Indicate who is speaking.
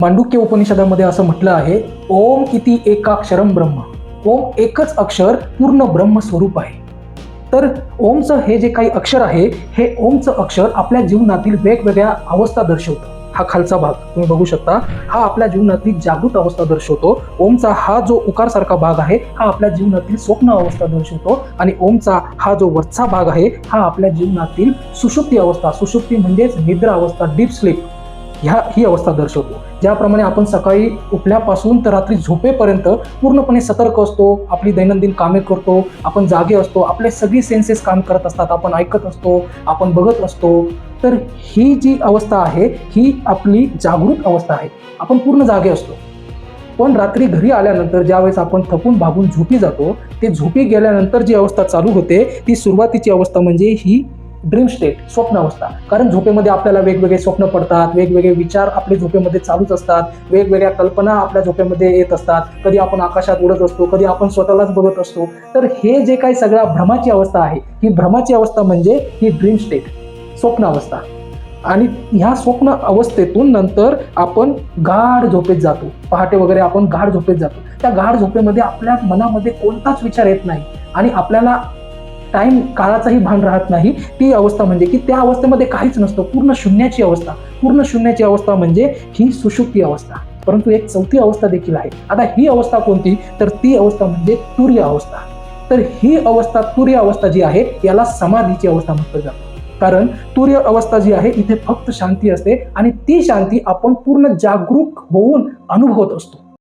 Speaker 1: मांडुक्य उपनिषदामध्ये असं म्हटलं आहे ओम किती एकाक्षरम ब्रह्म. ओम एकच अक्षर पूर्ण ब्रह्मस्वरूप आहे. तर ओमचं हे जे काही अक्षर आहे हे ओमचं अक्षर आपल्या जीवनातील वेगवेगळ्या अवस्था दर्शवतं. हा खालचा भाग तुम्ही बघू शकता. हा आपल्या जीवनातील जागृत अवस्था दर्शवतो. ओमचा हा जो उकारसारखा भाग आहे हा आपल्या जीवनातील स्वप्न अवस्था दर्शवतो. आणि ओमचा हा जो वरचा भाग आहे हा आपल्या जीवनातील सुषुप्ती अवस्था सुषुप्ती म्हणजेच निद्रा अवस्था डीप स्लीप ह्या ही अवस्था दर्शवतो. ज्याप्रमाणे आपण सकाळी उठल्यापासून तर रात्री झोपेपर्यंत पूर्णपणे सतर्क असतो आपली दैनंदिन कामे करतो आपण जागे असतो आपले सगळी सेन्सेस काम करत असतात आपण ऐकत असतो आपण बघत असतो. तर ही जी अवस्था आहे ही आपली जागृत अवस्था आहे. आपण पूर्ण जागे असतो. पण रात्री घरी आल्यानंतर ज्यावेळेस आपण थकून भागून झोपी जातो ते झोपी गेल्यानंतर जी अवस्था चालू होते ती सुरुवातीची अवस्था म्हणजे ही ड्रीम स्टेट स्वप्न अवस्था कारण झोपेमध्ये आपल्याला वेगवेगळे स्वप्न पडतात वेगवेगळे विचार आपले झोपेमध्ये चालूच असतात वेगवेगळ्या कल्पना आपल्या झोपेमध्ये येत असतात. कधी आपण आकाशात उडत असतो कधी आपण स्वतःलाच बघत असतो. तर हे जे काही सगळ्या भ्रमाची अवस्था आहे ही भ्रमाची अवस्था म्हणजे ही ड्रीम स्टेट स्वप्न अवस्था. आणि ह्या स्वप्न अवस्थेतून नंतर आपण गाढ झोपेत जातो. पहाटे वगैरे आपण गाढ झोपेत जातो. त्या गाढ झोपेमध्ये आपल्या मनामध्ये कोणताच विचार येत नाही. आणि आपल्याला टाइम काळाचाही भान राहत नाही. ती अवस्था म्हणजे की त्या अवस्थेमध्ये काहीच नसतं. पूर्ण शून्याची अवस्था. पूर्ण शून्याची अवस्था म्हणजे ही सुषुप्ती अवस्था. परंतु एक चौथी अवस्था देखील आहे. आता ही अवस्था कोणती? तर ती अवस्था म्हणजे तुर्य अवस्था. तर ही अवस्था तुर्य अवस्था जी आहे याला समाधीची अवस्था म्हटलं जातं. कारण तुर्य अवस्था जी आहे इथे फक्त शांती असते आणि ती शांती आपण पूर्ण जागरूक होऊन अनुभवत असतो.